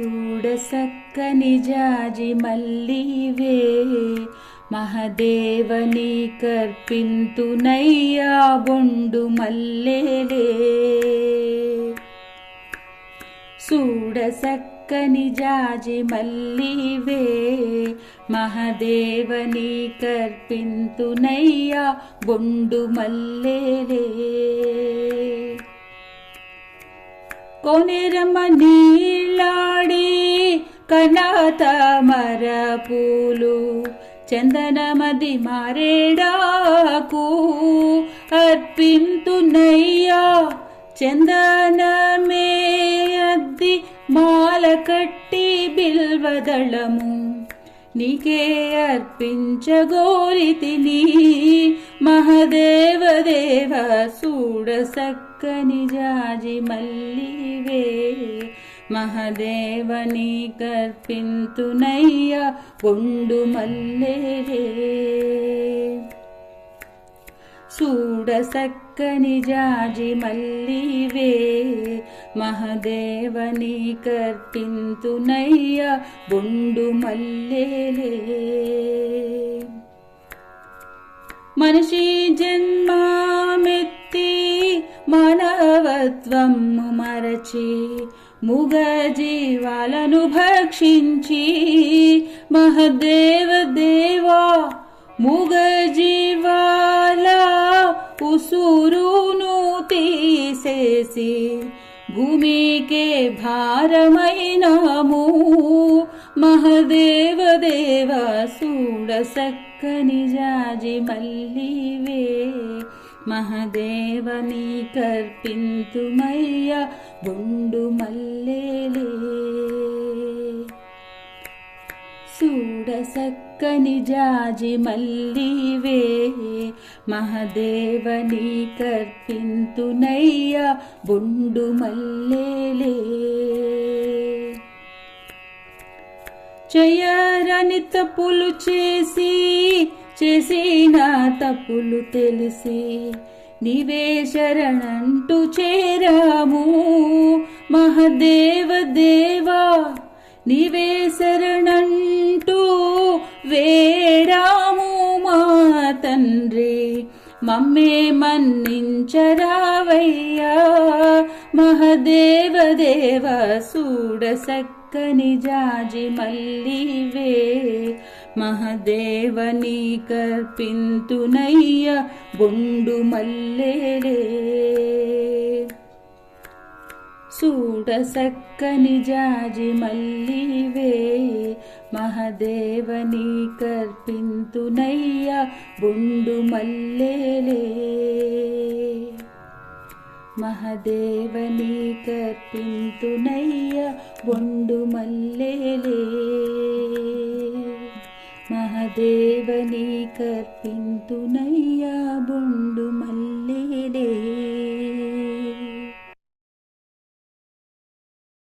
చూడసక్కని జాజి మల్లివే మహదేవని కర్పింతునయ్యా బొండు మల్లేలే. చూడసక్కని జాజి మల్లివే మహదేవని కర్పింతునయ్యా బొండు మల్లేలే. కొనిరమ్మ నీళ్ళాడి కనాత మర పూలు చందనమది మారేడాకు అర్పింతునయ్యా. చందనమే అద్ది మాల కట్టి బిల్వదళము. నీకే అర్పించగోరితిని దేవ చూడ సక్కని జాజి మల్లివే. మహదేవని కర్పింతునయ్య ఒండు మల్లెలే చూడ సక్కని జాజి మల్లివే. మహదేవని కర్పింతునయ్య బొండు మల్లెలే మనిషి మానవత్వము మరచి ముగ జీవాలను భక్షించి మహదేవ దేవా ముగ జీవాల ఉసురును తీసేసి భూమికే భారమైనాము మహదేవ దేవ చూడ సక్కని జాజి మల్లివే మహదేవని కర్పింతుమయ్య బొండు మల్లెలే. చూడసక్కని జాజి మల్లివే. మహదేవని కర్పింతునయ్య బొండు మల్లెలే. చేయరని తప్పులు చేసి చేసిన తప్పులు తెలిసి నీవే శరణంటూ చేరాము మహదేవ దేవా నీవే శరణంటూ వేడా మమ్మే మన్నించరావయ్యా. మహదేవదేవ సూడసక్కని జాజి మల్లివే. మహదేవని కర్పింతునయ్య బొండు మల్లేలే. చూడ సక్కని జాజి మల్లివే మహదేవని కర్పింతునయ్యా బుండు మల్లెలే. మహదేవని కర్పింతునయ్యా బొండు మల్లెలే. మహదేవని కర్పింతునయ్యా